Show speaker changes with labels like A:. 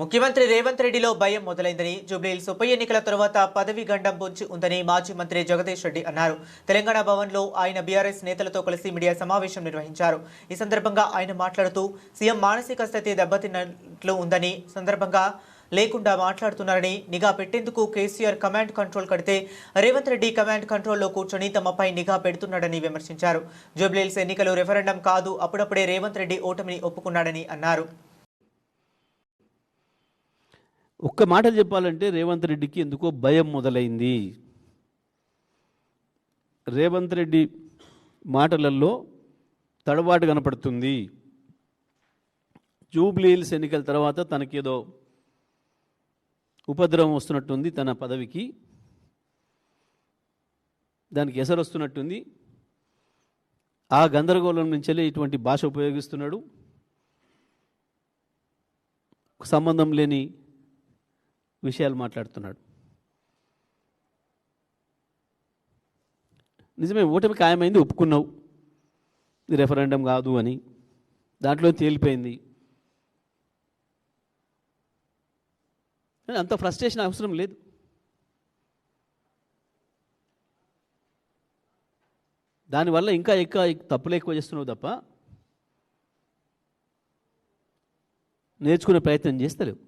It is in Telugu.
A: ముఖ్యమంత్రి రేవంత్ రెడ్డిలో భయం మొదలైందని జూబ్లీహిల్స్ ఉప ఎన్నికల తరువాత పదవి గండం పొంచి ఉందని మాజీ మంత్రి జగదీష్ రెడ్డి అన్నారు. తెలంగాణ భవన్లో ఆయన బీఆర్ఎస్ నేతలతో కలిసి మీడియా సమావేశం నిర్వహించారు. ఈ సందర్భంగా ఆయన మాట్లాడుతూ సీఎం మానసిక స్థితి దెబ్బతిన్నట్లు ఉందని సందర్భంగా లేకుండా మాట్లాడుతున్నారని నిఘా పెట్టేందుకు కేసీఆర్ కమాండ్ కంట్రోల్ కడితే రేవంత్ రెడ్డి కమాండ్ కంట్రోల్లో కూర్చొని తమపై నిఘా పెడుతున్నాడని విమర్శించారు. జూబ్లీహిల్స్ ఎన్నికలు రెఫరెండం కాదు అప్పుడప్పుడే రేవంత్ రెడ్డి ఓటమిని ఒప్పుకున్నాడని అన్నారు.
B: ఒక్క మాట చెప్పాలంటే రేవంత్ రెడ్డికి ఎందుకో భయం మొదలైంది. రేవంత్ రెడ్డి మాటలలో తడబాటు కనపడుతుంది. జూబ్లీహిల్స్ ఎన్నికల తర్వాత తనకేదో ఉపద్రవం వస్తున్నట్టుంది తన పదవికి. దానికి ఎసరు వస్తున్నట్టుంది. ఆ గందరగోళం నుంచెలే ఇటువంటి భాష ఉపయోగిస్తున్నాడు. సంబంధం లేని విషయాలు మాట్లాడుతున్నాడు. నిజమే ఓటమి ఖాయమైంది ఒప్పుకున్నావు. ఇది రెఫరెండం కాదు అని. దాంట్లో తేలిపోయింది. అంత ఫ్రస్ట్రేషన్ అవసరం లేదు. దానివల్ల ఇంకా ఎక్కువ తప్పులు ఎక్కువ చేస్తున్నావు తప్ప నేర్చుకునే ప్రయత్నం చేస్తలేవు.